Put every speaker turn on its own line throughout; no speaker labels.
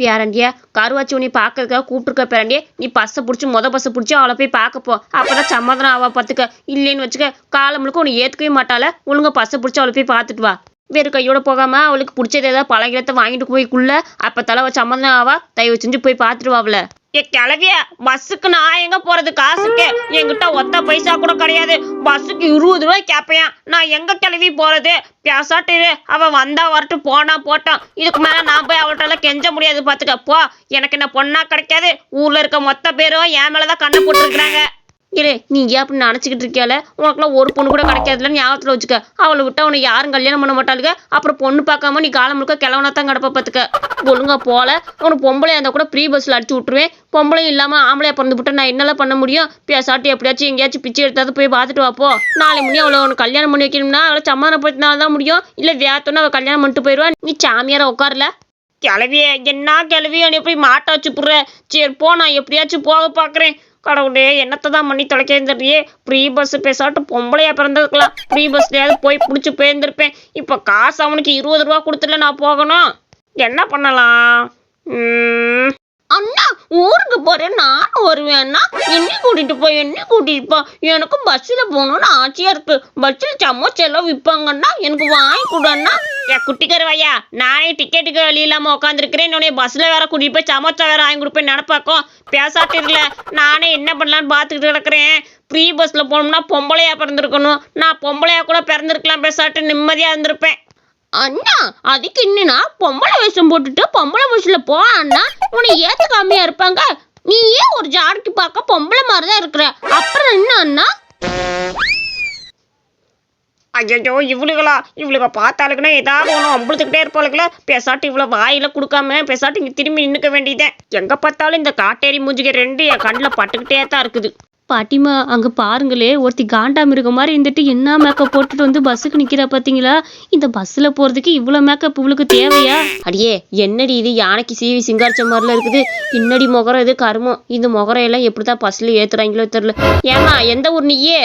பேரண்டியா கருவாச்சி உன்னை பார்க்கறதுக்காக கூப்பிட்டுருக்க பேரண்டியே நீ பஸ்ஸை பிடிச்சி மொத பஸ்ஸை பிடிச்சி அவளை போய் பார்க்க போ. அப்பதான் சமாதானம் ஆவா பார்த்துக்க. இல்லைன்னு வச்சுக்க காலம் முழுக்க உன்னை ஏற்றுக்கவே மாட்டாள. ஒழுங்கா பஸ்ஸை பிடிச்சி அவளை போய் பார்த்துட்டு வா. வெறும் கையோட போகாம அவளுக்கு பிடிச்சது ஏதாவது பழகிறத வாங்கிட்டு போய்க்குள்ள அப்ப தலை வச்சு சம்மந்தம் ஆவா? தயவு செஞ்சு போய் பார்த்துட்டு ஏ கிளவிய பஸ்ஸுக்கு நான் எங்க போறது? காசுக்கு. என்கிட்ட ஒத்த பைசா கூட கிடையாது. பஸ்ஸுக்கு இருபது ரூபாய் கேட்பேன் நான் எங்க கிளவி போறது? பேசாட்டு அவன் அவ வந்தா வரட்டும் போனா போட்டான் இதுக்கு மேல நான் போய் அவள்கிட்ட எல்லாம் கெஞ்ச முடியாது பாத்துக்கப்போ எனக்கு என்ன பொண்ணா கிடைக்காது. ஊர்ல இருக்க மொத்த பேரும் என் மேலதான் கண்ணை போட்டுருக்குறாங்க. இரு நீ ஏன் அப்படி நினச்சிக்கிட்டு இருக்கியால? உனக்குலாம் ஒரு பொண்ணு கூட கிடைக்காதுல ஞாபகத்தில் வச்சுக்க. அவளை விட்டா அவனை யாரும் கல்யாணம் பண்ண மாட்டாளுங்க அப்புறம் பொண்ணு பார்க்காம நீ காலம் முழுக்க கிளவனா தான் கிடப்ப பார்த்துக்க ஒழுங்கா போல. உனக்கு பொம்பளையா இருந்தால் கூட ப்ரீ பஸ்ஸில் அடிச்சு விட்ருவேன் பொம்பளையும் இல்லாமல் ஆம்பளையா பிறந்து விட்டு நான் என்னெல்லாம் பண்ண முடியும்? பேசாட்டி எப்படியாச்சும் எங்கேயாச்சும் பிச்சை எடுத்தாவது போய் பார்த்துட்டு வாப்போ. நாளை முடியும் அவளை உனக்கு கல்யாணம் பண்ணி வைக்கணும்னா அவளை சமாதானப்படுத்தினால தான் முடியும். இல்லை வேத்தோன்னு அவள் கல்யாணம் பண்ணிட்டு போயிடுவா நீ சாமியாரை உட்காரல. கிளவியே என்ன கிளவி? நீ போய் மாட்ட வச்சு புடுற? சரி போ நான் எப்படியாச்சும் போக பார்க்குறேன் கடவுளே என்னத்தை தான் பண்ணி தொலைக்கிறேன்னு ப்ரீ ஃப்ரீ பஸ் பேசாட்டு பொம்பளையா பிறந்திருக்கலாம். ஃப்ரீ பஸ்லயாவது போய் பிடிச்சி போயிருந்திருப்பேன் இப்போ காசு அவனுக்கு இருபது ரூபா கொடுத்துல நான் போகணும். என்ன பண்ணலாம்? அண்ணா! ஊருக்கு போகிறேன் நானும் வருவேன்னா என்ன கூட்டிகிட்டு போய் என்ன கூட்டிகிட்டு போ. எனக்கு பஸ்ஸில் போகணும்னு ஆசையாக இருக்குது பஸ்ஸில் சமோச்சா எல்லாம் விற்பாங்கன்னா எனக்கு வாங்கி கொடுன்னா ஏ குட்டிக்கர் வையா நானே டிக்கெட்டுக்கு வழி இல்லாமல் உட்காந்துருக்கிறேன் என்னுடைய பஸ்ஸில் வேற கூட்டிகிட்டு போய் சமோச்சா வேற வாங்கி கொடுப்பேன். நினப்பாக்கோ? பேசாட்டு இருக்கல நானே என்ன பண்ணலான்னு பார்த்துக்கிட்டு கிடக்குறேன். ஃப்ரீ பஸ்ஸில் போனோம்னா பொம்பளையா பிறந்திருக்கணும். நான் பொம்பளையா கூட பிறந்திருக்கலாம். பேசாட்டு நிம்மதியாக இருந்திருப்பேன். அண்ணா அதுக்கு என்னன்னா பொம்பளை வேஷம் போட்டுட்டு பொம்பளை பஸ்ல போனா உன்னை ஏத்து கம்மியா இருப்பாங்க? நீ ஏன் ஒரு ஜாடிக்கு பார்க்க பொம்பளை மாதிரி தான் இருக்கிற. அப்புறம் என்ன அண்ணா? ஐயோ இவளுகளா? இவளுக பார்த்தாளுக்குன்னா ஏதாவது ஒன்று அம்பளத்துக்கிட்டே இருப்பாளுக்குல பேசாட்டு இவ்வளோ வாயில கொடுக்காம பேசாட்டு இங்கே திரும்பி நின்றுக்க வேண்டியதே எங்கே பார்த்தாலும் இந்த காட்டேரி மூஞ்சிக ரெண்டு என் கண்ணில் பட்டுக்கிட்டே தான் இருக்குது. பாட்டிமா அங்க பாருங்களே ஒருத்தி காண்டா மிருகம் மாதிரி இருந்துட்டு என்ன மேக்கப் போட்டுட்டு வந்து பஸ்ஸுக்கு நிற்கிறா பாத்தீங்களா? இந்த பஸ்ல போறதுக்கு இவ்வளவு மேக்கப் இவளுக்கு தேவையா? அடியே என்னடி இது? யானைக்கு சீவி சிங்காரிச்ச மாதிரிலாம் இருக்குது. பின்னாடி முகரம் இது கருமம். இந்த முகரையெல்லாம் எல்லாம் எப்படிதான் பஸ்ல ஏத்துறாங்களோ தெரியல. ஏமா எந்த ஊர் நீயே?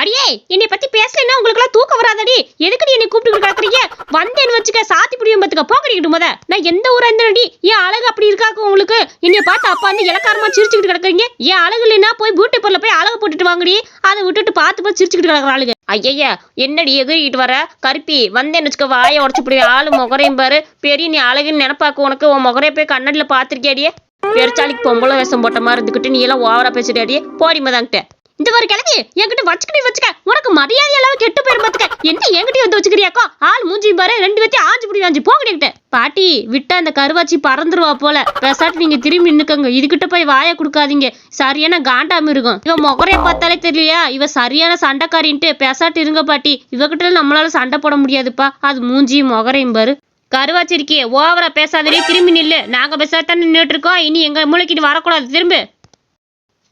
அடியே என்னை பத்தி பேசலைன்னா உங்களுக்கு எல்லாம் தூக்கம் வராதடி. எதுக்கு நீ என்னை கூப்பிட்டு கிடக்குறீங்க? வந்தேன்னு வச்சுக்க சாத்தி புடியும் பத்துக்க போக்கடிக்கிட்டு முத. நான் எந்த ஊரா இருந்தேன்டி ஏன் அழகு அப்படி இருக்காக்கு உங்களுக்கு? என்னைய பார்த்து அப்பா வந்து இலக்காரமா சிரிச்சுக்கிட்டு கிடக்குறீங்க? ஏன் அழகு இல்லைன்னா போய் பியூட்டி பார்லர் போய் அழகு போட்டுட்டு வாங்கடி. அதை விட்டுட்டு பார்த்து பார்த்து சிரிச்சுக்கிட்டு கிடக்குற ஆளுங்க. ஐயா என்னடி எகிரிக்கிட்டு வர? கருப்பி வந்தேன்னு வச்சுக்க வாயை உடச்சு இப்படி ஆளு முகரையும் பாரு. பெரிய நீ அழகுன்னு நினைப்பாக்கு உனக்கு. உன் முகரைய போய் கண்ணடியில் பார்த்துருக்கியாடியே பெருச்சாலிக்கு பொம்பளை வேஷம் போட்ட மாதிரி இருந்துக்கிட்டு நீ எல்லாம் ஓவரா பேசிட்டாடியே போடி மதாங்கிட்ட இந்த ஒரு கிழவி என்கிட்ட வச்சுக்கிட்டு வச்சுக்க. உனக்கு மரியாதை எல்லாம் கெட்டு போயிரும் பார்த்துக்க என்ன என்கிட்ட வந்து வச்சுக்கிறியாக்கோ? ஆள் மூஞ்சி பாரு ரெண்டு பேத்தையும் ஆஞ்சு புடி ஆஞ்சு போங்கடிக்கிட்ட பாட்டி விட்டா அந்த கருவாச்சி பறந்துருவா போல. பேசாட்டு நீங்க திரும்பி நின்னுக்கங்க. இதுகிட்ட போய் வாயை கொடுக்காதீங்க. சரியான காண்டாம இருக்கும். இவன் முகரைய பார்த்தாலே தெரியலையா? இவ சரியான சண்டைக்காரின்ட்டு. பேசாட்டு இருங்க பாட்டி. இவகிட்ட நம்மளால சண்டை போட முடியாதுப்பா. அது மூஞ்சியும் முகரையும் பாரு. கருவாச்சி இருக்கே ஓவரா பேசாதே திரும்பி நில்லு. நாங்க பேசாதானே நின்றுட்டு இருக்கோம். இனி எங்க மூளைக்கு வரக்கூடாது. திரும்ப.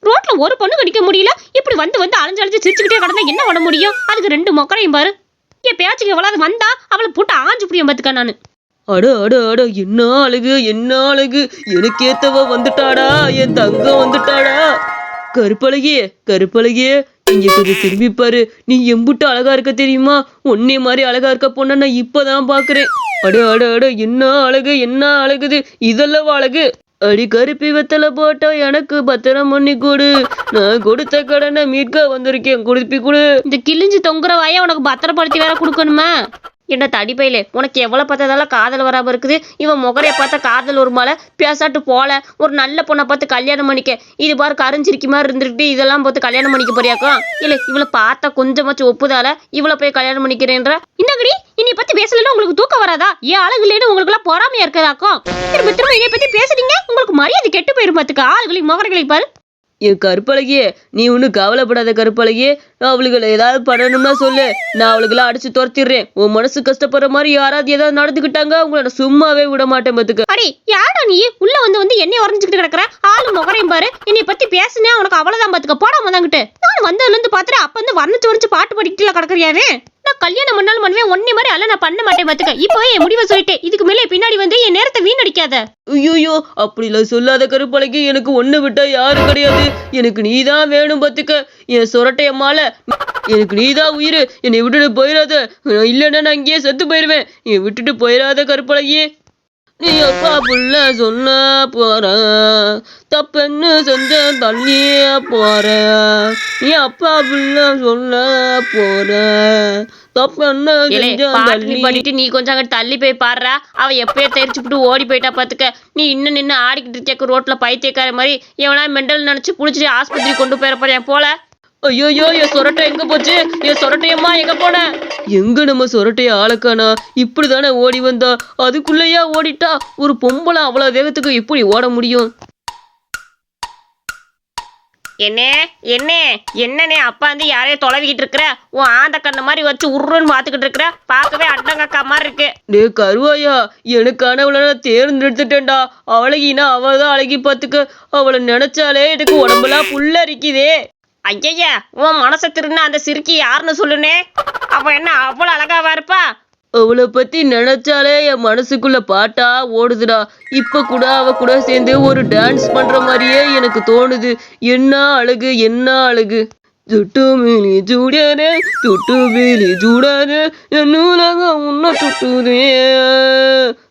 ரோட்ல ஒரு பொண்ணு கடிக்க முடியல. இப்படி வந்து வந்து அலைஞ்சு அலைஞ்சு சிரிச்சுக்கிட்டே கிடந்தா என்ன பண்ண முடியும்? அதுக்கு ரெண்டு மொக்கரையும் பாரு. என் பேச்சுக்கு எவ்வளவு வந்தா அவளை போட்டு ஆஞ்சு புரியும் பாத்துக்க நானு.
அட அட அட என்ன அழகு என்ன அழகு? எனக்கு ஏத்தவ வந்துட்டாடா என் தங்கம் வந்துட்டாடா. கருப்பழகியே கருப்பழகியே இங்க கொஞ்சம் திரும்பி பாரு. நீ எம்புட்டு அழகா இருக்க தெரியுமா? உன்னே மாதிரி அழகா இருக்க பொண்ண நான் இப்பதான் பாக்குறேன். அட அட அட என்ன அழகு என்ன அழகுது? இதெல்லாம் அழகு. அடி கருப்பி வெத்தலை போட்டா எனக்கு பத்திரம் பண்ணி கொடு. நான் கொடுத்த கடனை மீட்க வந்திருக்கேன். கொடுப்பி கொடு.
இந்த கிழிஞ்சு தொங்குற வாய உனக்கு பத்திரப்படுத்தி வேற கொடுக்கணுமா? என்ன தடிப்பையிலே உனக்கு எவ்வளவு பார்த்ததால காதல் வராம இருக்குது? இவன் முகரைய பார்த்தா காதல் ஒரு மாலை பேசாட்டு போல. ஒரு நல்ல பொண்ணை பார்த்து கல்யாணம் பண்ணிக்க. இது பாரு கரைஞ்சிருக்கி மாதிரி இருந்துட்டு இதெல்லாம் பார்த்து கல்யாணம் பண்ணிக்க போறியாக்கா? இல்ல இவளை பார்த்தா கொஞ்சமாச்சும் ஒப்புதால இவளை போய் கல்யாணம் பண்ணிக்கிறேன்ற? என்னங்கடி இனி பத்தி பேசலன்னா உங்களுக்கு தூக்கம் வராதா? ஏன் அழகு இல்லைன்னு உங்களுக்கு எல்லாம் பொறாமையா இருக்கிறாக்கும் திரும்ப திரும்ப இதை பத்தி பேசுறீங்க. மரியாதை கெட்டு போயிரும் பாத்துக்க. ஆளுகளையும் முகரைகளையும் பாரு.
என் கருப்பழகியே நீ ஒன்றும் கவலைப்படாத கருப்பழகியே. அவளுகளை ஏதாவது பண்ணணும்னா சொல்லு. நான் அவளுக்கெல்லாம் அடிச்சு துரத்திடுறேன். உன் மனசு கஷ்டப்படுற மாதிரி யாராவது ஏதாவது நடந்துக்கிட்டாங்க அவங்கள நான் சும்மாவே விட மாட்டேன் பாத்துக்க.
அடி யாடா நீ? உள்ள வந்து வந்து என்னைய உறைஞ்சுக்கிட்டு கிடக்குற? ஆளு முகரையும் பாரு. என்னைய பத்தி பேசுனே உனக்கு அவ்வளவுதான் பாத்துக்க. போடாம தாங்கிட்டு நான் வந்ததுல இருந்து பாத்துட்டு அப்ப வந்து வர்ணிச்சு வரைச்சு பாட்டு பாடிக்கிட்டு கிடக்குறியாவே கல்யாணம் பண்ணாலும் பண்ணுவேன். ஒன்னே மாதிரி அல்ல நான் பண்ண மாட்டேன் பாத்துக்க. இப்போ என் முடிவை சொல்லிட்டேன். இதுக்கு மேல பின்னாடி வந்து என் நேரத்தை வீணடிக்காத.
ஐயோயோ அப்படிலாம் சொல்லாத கருப்பலைக்கு எனக்கு ஒண்ணு விட்டா யாரும் கிடையாது. எனக்கு நீதான் வேணும் பாத்துக்க. என் சொரட்டை அம்மால எனக்கு நீதான் உயிர். என்னை விட்டுட்டு போயிடாத. இல்லைன்னா நான் இங்கேயே செத்து போயிருவேன் என்னை விட்டுட்டு போயிடாத கருப்பழகியே. நீ அப்பா புள்ள சொல்ல போற. தப்பென்னு செஞ்ச தள்ளிய போற. நீ அப்பா புள்ள சொல்ல போற. தப்பென்னு செஞ்ச தள்ளி
பண்ணிட்டு நீ கொஞ்சம் தள்ளி போய் பாடுறா. அவ எப்பயோ தெரிச்சுப்புட்டு ஓடி போயிட்டா பாத்துக்க. நீ இன்னும் நின்னு ஆடிக்கிட்டு இருக்க ரோட்ல பைத்தியக்கார மாதிரி. எவனா மெண்டல் நினைச்சு புடிச்சிட்டு ஆஸ்பத்திரி கொண்டு போயிட போறேன் போல?
ஐயோ என் சொரட்டை எங்க போச்சு? என் சொரட்டையம்மா எங்க போன? எங்க நம்ம சொரட்டைய ஆளக்கானா? இப்படிதானே ஓடி வந்தா? அதுக்குள்ளேயா ஓடிட்டா? ஒரு பொம்பளை அவ்வளவு வேகத்துக்கு எப்படி ஓட முடியும்?
என்ன என்ன என்னண்ணே அப்பா வந்து யாரையும் தொலைவிக்கிட்டு இருக்கிற? உன் ஆந்த கண்ண மாதிரி வச்சு உருன்னு பாத்துக்கிட்டு இருக்கிற? பார்க்கவே அட்டங்கக்கா மாதிரி இருக்கு.
டே கருவாயா எனக்கானவளை நான் தேர்ந்தெடுத்துட்டேன்டா. அழகினா அவள் தான் அழகி பார்த்துக்க. அவளை நினைச்சாலே எனக்கு உடம்பெல்லாம் புல்லரிக்குதே.
ஐயய்யா உன் மனசை திருண்ண அந்த சிறுக்கி யாருன்னு சொல்லுனே? அவ என்ன அவ்வளோ அழகாவா இருப்பா?
அவளை பத்தி நினைச்சாலே என் மனசுக்குள்ள பாட்டா ஓடுதுடா. இப்ப கூட அவ கூட சேர்ந்து ஒரு டான்ஸ் பண்ற மாதிரியே எனக்கு தோணுது. என்ன அழகு என்ன அழகு? சுட்டு மீலி சூடனே சுட்டு மீலி என் உன்ன சுட்டுதே.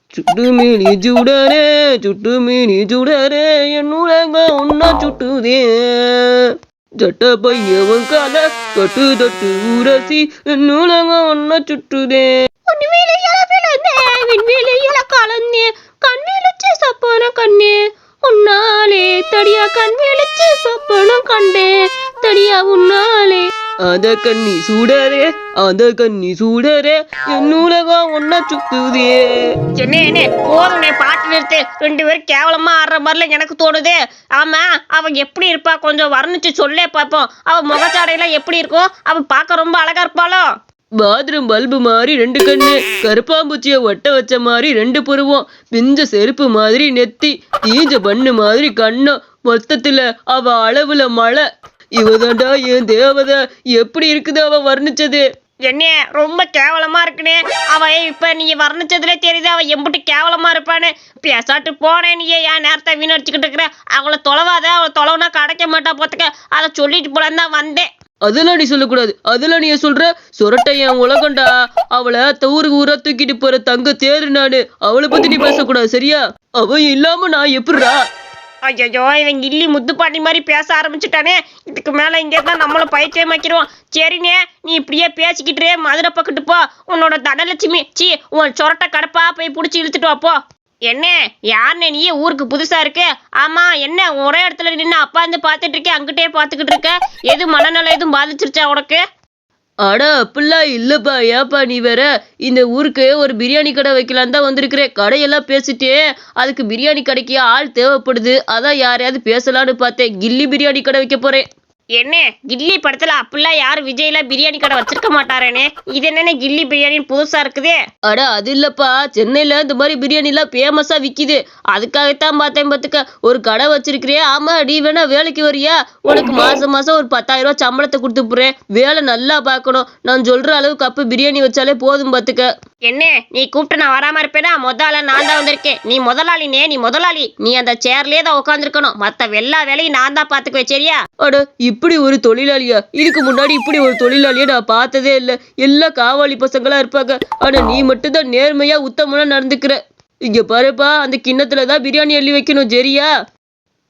சுட்டு மீலி சூடனே சுட்டு மீலி என் உன்ன சுட்டுதே. ஜட்ட பையவன் தொட்டு தொட்டு உரசி என் உலகம் உன்ன சுட்டுதே
கலந்தே கண் சப்பன கண்ணே உன்னாலே தடியா கண் சப்பனம் கண்டே தடியா உன்னாலே
அத கண்ணி சூடரே அத கண்ணி சூடரே என் உலகம் ஒன்ன சுத்துதே.
என்ன என்ன போதும் பாட்டு நிறுத்து. ரெண்டு பேரும் கேவலமா ஆடுற மாதிரில எனக்கு தோணுது. ஆமா அவ எப்படி இருப்பா? கொஞ்சம் வர்ணிச்சு சொல்லே பார்ப்போம். அவ முகச்சாடையெல்லாம் எப்படி இருக்கும்? அவ பார்க்க ரொம்ப அழகா இருப்பாளோ?
பாத்ரூம் பல்பு மாதிரி ரெண்டு கண்ணு கருப்பாம்பூச்சிய ஒட்ட வச்ச மாதிரி ரெண்டு புருவம் பிஞ்ச செருப்பு மாதிரி நெத்தி தீஞ்ச பண்ணு மாதிரி கண்ணம் மொத்தத்துல அவ அளவுல மழை. இவதாண்டா என் தேவதை. எப்படி இருக்குது அவ வர்ணிச்சது?
என்ன ரொம்ப கேவலமா இருக்குனே. அவ இப்ப நீ வர்ணிச்சதுல தெரியுது அவ எம்புட்டு கேவலமா இருப்பான்னு. பேசாட்டு போனேன் நீ ஏன் நேரத்தை வீணடிச்சுக்கிட்டு இருக்கிற. அவளை தொலைவாத அவளை தொலைவுனா கிடைக்க மாட்டா போத்துக்க. அதை சொல்லிட்டு போலன்னு தான் வந்தேன்.
அதெல்லாம் நீ சொல்லக்கூடாது. அதெல்லாம் நீ சொல்ற? சொரட்டை என் உலகண்டா அவளை தூரு ஊரா தூக்கிட்டு போற தங்க தேரு நானு. அவளை பத்தி நீ பேசக்கூடாது சரியா? அவ இல்லாம நான் எப்படிடா?
ஐயோ இவன் கில்லி முத்துப்பாண்டி மாதிரி பேச ஆரம்பிச்சுட்டானே. இதுக்கு மேல இங்கே தான் நம்மளும் பயிற்சியம் வைக்கிறோம் சரிண்ணே நீ இப்படியே பேசிக்கிட்டு மதுரை பக்கத்து போ. உன்னோட தனலட்சுமி சி உன் சொரட்டை கடப்பா போய் பிடிச்சி இழுத்துட்டு வாப்போ என்ன யாருண்ணே நீ ஊருக்கு புதுசா இருக்கு? ஆமா என்ன ஒரே இடத்துல நின்று அப்பா இருந்து பார்த்துட்டு இருக்கேன் அங்கிட்டே பார்த்துக்கிட்டு இருக்க? எது மனநலம் எதுவும் பாதிச்சிருச்சா உனக்கு?
அட அப்படிலாம் இல்லைப்பா. ஏப்பா நீ வேற? இந்த ஊருக்கு ஒரு பிரியாணி கடை வைக்கலான்னு தான் வந்திருக்கிறேன். கடையெல்லாம் பேசிட்டே அதுக்கு பிரியாணி கடைக்கு ஆள் தேவைப்படுது. அதான் யாரையாவது பேசலான்னு பார்த்தேன். கில்லி பிரியாணி கடை வைக்க போறேன்.
என்ன கில்லி படத்துல அப்படிலாம் யாரும் விஜய்ல பிரியாணி கடை வச்சிருக்க மாட்டாரேனே? இது என்னென்ன கில்லி பிரியாணின்னு புதுசா இருக்குதே?
அட அது இல்லப்பா. சென்னையில இந்த மாதிரி பிரியாணி எல்லாம் ஃபேமஸா விக்குது. அதுக்காகத்தான் பார்த்தேன் பாத்துக்க ஒரு கடை வச்சிருக்கிறியே. ஆமா நீ வேணா வேலைக்கு வரியா? உனக்கு மாசம் மாசம் ஒரு பத்தாயிரம் ரூபாய் சம்பளத்தை கொடுத்து போறேன் வேலை நல்லா பார்க்கணும். நான் சொல்ற அளவுக்கு அப்ப பிரியாணி வச்சாலே போதும் பாத்துக்க
என்ன நீ கூப்பிட்டு நான் வராம இருப்பேனா? முதல்ல நான் தான் வந்திருக்கேன். நீ முதலாளினே நீ முதலாளி. நீ அந்த சேர்லயே தான் உட்காந்துருக்கணும் மத்த எல்லா வேலையும் நான் தான் பாத்துக்குவேன் சரியா?
அட இப்படி ஒரு தொழிலாளியா? இதுக்கு முன்னாடி இப்படி ஒரு தொழிலாளியை நான் பார்த்ததே இல்லை. எல்லா காவாலி பசங்களா இருப்பாங்க. ஆனா நீ மட்டும்தான் நேர்மையா உத்தமனா நடந்துக்கிற. இங்க பாருப்பா அந்த கிண்ணத்துல தான் பிரியாணி அள்ளி வைக்கணும் சரியா?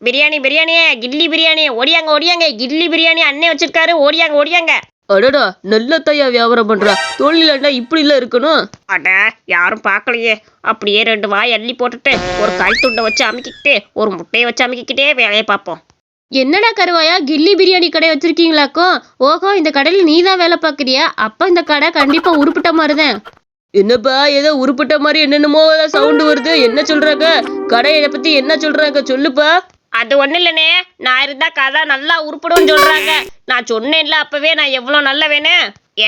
பிரியாணி பிரியாணியே கில்லி பிரியாணி. ஓடியாங்க ஓடியாங்க. கில்லி பிரியாணி அண்ணே வச்சிருக்காரு. ஓடியாங்க ஓடியாங்க.
அடடா நல்ல தையா வியாபாரம் பண்றா. தொழிலாண்டா இப்படி இல்ல இருக்கணும்.
அட யாரும் பார்க்கலையே. அப்படியே ரெண்டு வாய் அள்ளி போட்டுட்டு ஒரு கல் துண்டை வச்சு அமுக்கிக்கிட்டு ஒரு முட்டையை வச்சு அமுக்கிக்கிட்டே வேலையை பார்ப்போம்.
என்னடா கருவாயா கில்லி பிரியாணி கடை வச்சிருக்கீங்களாக்கும் ஓஹோ இந்த கடையில நீ தான் வேலை பார்க்குறியா? அப்ப இந்த கடை கண்டிப்பா உருப்பிட்ட மாதிரிதான்.
என்னப்பா ஏதோ உருப்பட்ட மாதிரி என்னென்னமோ சவுண்ட் வருது. என்ன சொல்றாங்க? கடையை பத்தி என்ன சொல்றாங்க? சொல்லுப்பா.
அது ஒண்ணு இல்லனே நான் இருந்தா கதை நல்லா உருப்படும்னு சொல்றாங்க. நான் சொன்னேன்ல அப்பவே நான் எவ்வளவு நல்ல வேணே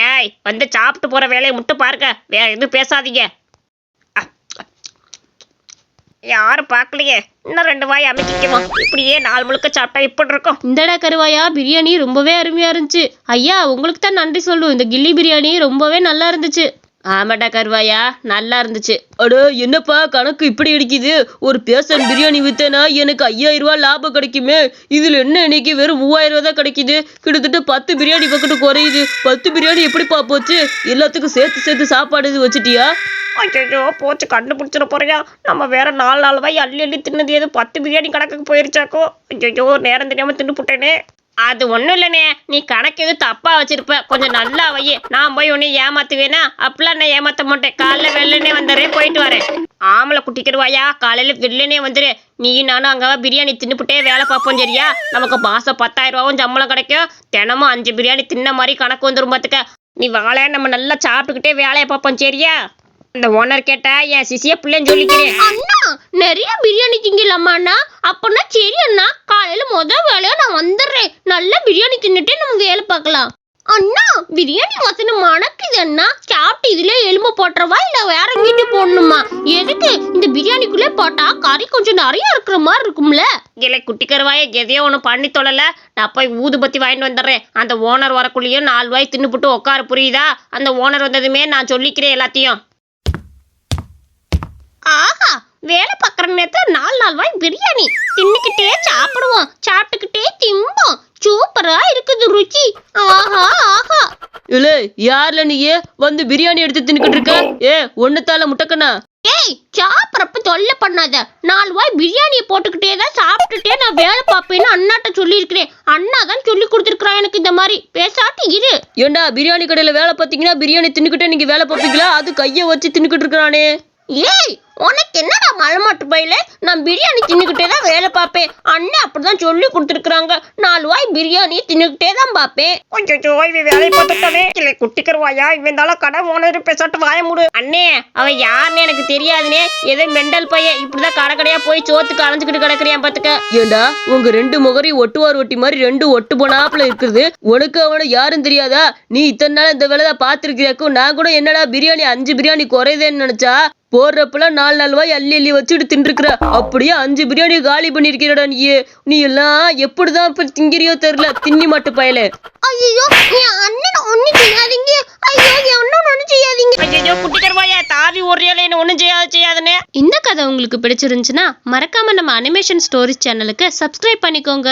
ஏய் வந்து சாப்பிட்டு போற வேலையை மட்டும் பாருங்க. வேற எதுவும் பேசாதீங்க. யாரும் பார்க்கலையே. இன்னும் ரெண்டு வாய் அமைக்கிக்குமா இப்படியே நாள் முழுக்க சாப்பிட்டா இப்படி இருக்கும்?
இந்தடா கருவாயா பிரியாணி ரொம்பவே அருமையா இருந்துச்சு. ஐயா உங்களுக்கு தான் நன்றி சொல்லும் இந்த கில்லி பிரியாணி ரொம்பவே நல்லா இருந்துச்சு.
ஆமாடா கருவாயா நல்லா இருந்துச்சு.
அடோ என்னப்பா கணக்கு இப்படி அடிக்குது? ஒரு பேசன் பிரியாணி வித்தேனா எனக்கு ஐயாயிரம் ரூபாய் லாபம் கிடைக்குமே. இதுல என்ன இன்னைக்கு வெறும் மூவாயிரம் ரூபா தான் கிடைக்குது? கிட்டத்தட்ட பத்து பிரியாணி பக்கத்து குறையுது. பத்து பிரியாணி எப்படிப்பா போச்சு? எல்லாத்துக்கும் சேர்த்து சேர்த்து சாப்பாடு இது வச்சுட்டியா?
ஐயோ போச்சு கண்டுபிடிச்சிட போறியா? நம்ம வேற நாலு நாலு வாய் அள்ளி அள்ளி தின்னது எது பத்து பிரியாணி கணக்குக்கு போயிருச்சாக்கோ? ஐயோ நேரம் தெரியாம தின்னு புட்டேனே அது ஒண்ணும் இல்லைண்ணே. நீ கணக்கு எதுவும் தப்பா வச்சிருப்ப. கொஞ்சம் நல்லா வை நான் போய் உன்னை ஏமாத்துவேனா? அப்பெல்லாம் நான் ஏமாத்த மாட்டேன். காலைல வெள்ளனே வந்துடுறேன் போயிட்டு வரேன். ஆமலை குட்டிக்கிடுவாயா காலையில வெள்ளனே வந்துரு. நீ நானும் அங்க பிரியாணி தின்னுபிட்டே வேலை பார்ப்போம் சரியா? நமக்கு மாசம் பத்தாயிரம் ரூபாவும் சம்பளம் கிடைக்கும். தினமும் அஞ்சு பிரியாணி தின்ன மாதிரி கணக்கு வந்துரும் பார்த்துக்க நீ வாழை நம்ம நல்லா சாப்பிட்டுக்கிட்டே வேலையை பார்ப்போம் சரியா? அந்த ஓனர் கேட்டா என் சிசிய பிள்ளைன்னு சொல்லிக்கிறேன்.
அண்ணா நிறைய பிரியாணி திங்கலாமாண்ணா அப்பனா சரி அண்ணா. காலையில முத வேலையா நான் வந்துடுறேன். நல்ல பிரியாணி தின்னுட்டே நம்ம வேலை பார்க்கலாம். அண்ணா பிரியாணி வாசனை மணக்குது அண்ணா. சாப்பிட்டு இதுல எலும்பு போட்டுறவா இல்ல வேற எங்கிட்டு போடணுமா? எதுக்கு? இந்த பிரியாணிக்குள்ளே போட்டா கறி கொஞ்சம் நிறைய இருக்கிற மாதிரி இருக்கும்ல.
இல்லை குட்டி கருவாய எதையோ ஒன்று பண்ணி தொழல. நான் போய் ஊதுபத்தி வாங்கிட்டு வந்துடுறேன். அந்த ஓனர் வரக்குள்ளேயும் நாலு வாய் தின்னுபுட்டு உட்கார புரியுதா? அந்த ஓனர் வந்ததுமே நான் சொல்லிக்கிறேன் எல்லாத்தையும்.
ஆஹா வேலை பார்க்குற நேரத்துல நாலு நாலு வாய் பிரியாணி. தின்னுக்கிட்டே சாப்பிடுவோம். சாப்பிட்டுக்கிட்டே திம்போம். சூப்பரா இருக்குது ருச்சி. ஆஹா ஆஹா.
இல்ல யார்ல நீயே வந்து பிரியாணி எடுத்து தின்னுக்கிட்டு இருக்க? ஏ ஒன்னத்தால முட்டக்கண்ணா.
ஏய் சாப்பிட்றப்ப தொல்லை பண்ணாத. நாலு வாய் பிரியாணியை போட்டுக்கிட்டே தான் சாப்பிட்டுட்டே நான் வேலை பார்ப்பேன்னு அண்ணாட்ட சொல்லியிருக்கிறேன். அண்ணா தான் சொல்லி கொடுத்துருக்குறான் எனக்கு இந்த மாதிரி. பேசாட்டி இரு.
ஏண்டா பிரியாணி கடையில வேலை பார்த்தீங்கன்னா பிரியாணி தின்னுக்கிட்டே நீங்க வேலை பார்ப்பீங்களா? அது கையை வச்சு தின்னுக்கிட்டு இருக்கிறானே.
ஏய் உனக்கு என்னடா மலமாட்டு பையில? நான் பிரியாணி தின்னுக்கிட்டே தான் வேலை பார்ப்பேன். அண்ணன் அப்படிதான் சொல்லி கொடுத்துருக்குறாங்க. நாலு வாய் பிரியாணி தின்னுக்கிட்டே தான் பார்ப்பேன்.
கொஞ்சம் இவன் வேலையை பார்த்துட்டானே இல்லை குட்டி கருவாயா இவன் இருந்தாலும் கடை ஓனர் பேசாட்டு வாய மூடு. அண்ணே அவன் யாருன்னு எனக்கு தெரியாதுனே ஏதோ மெண்டல் பையன். இப்படிதான் கடை கடையா போய் சோத்துக்கு அலைஞ்சுக்கிட்டு கிடக்குறியான் பாத்துக்க
ஏண்டா உங்க ரெண்டு முகரி ஒட்டுவார் ஒட்டி மாதிரி ரெண்டு ஒட்டு போனாப்புல இருக்குது உனக்கு அவனை யாரும் தெரியாதா? நீ இத்தனை நாள் இந்த வேலை தான் பார்த்துருக்கியாக்கும். நான் கூட என்னடா பிரியாணி அஞ்சு பிரியாணி குறையுதேன்னு நினைச்சா? போடுறப்பெல்லாம் நாலு நாலு வாய் அள்ளி அள்ளி வச்சுட்டு தின்றுக்கிற. அப்படியே அஞ்சு பிரியாணி காலி பண்ணிருக்கிறடா நீ நீ எல்லாம் எப்படிதான் இப்ப திங்கிறியோ தெரியல. தின்னி மாட்டு பயலே.
ஐயோ என் அண்ணன் ஒன்னும் செய்யாதீங்க. ஐயோ என் அண்ணன் ஒன்னும் செய்யாதீங்க.
ஐயோ குட்டி கருவாயா தாவி ஓடுறியாலே என்ன ஒன்றும் செய்யாது செய்யாதுன்னு
இந்த கதை உங்களுக்கு பிடிச்சிருந்துச்சுன்னா மறக்காம நம்ம அனிமேஷன் ஸ்டோரிஸ் சேனலுக்கு சப்ஸ்கிரைப் பண்ணிக்கோங்க.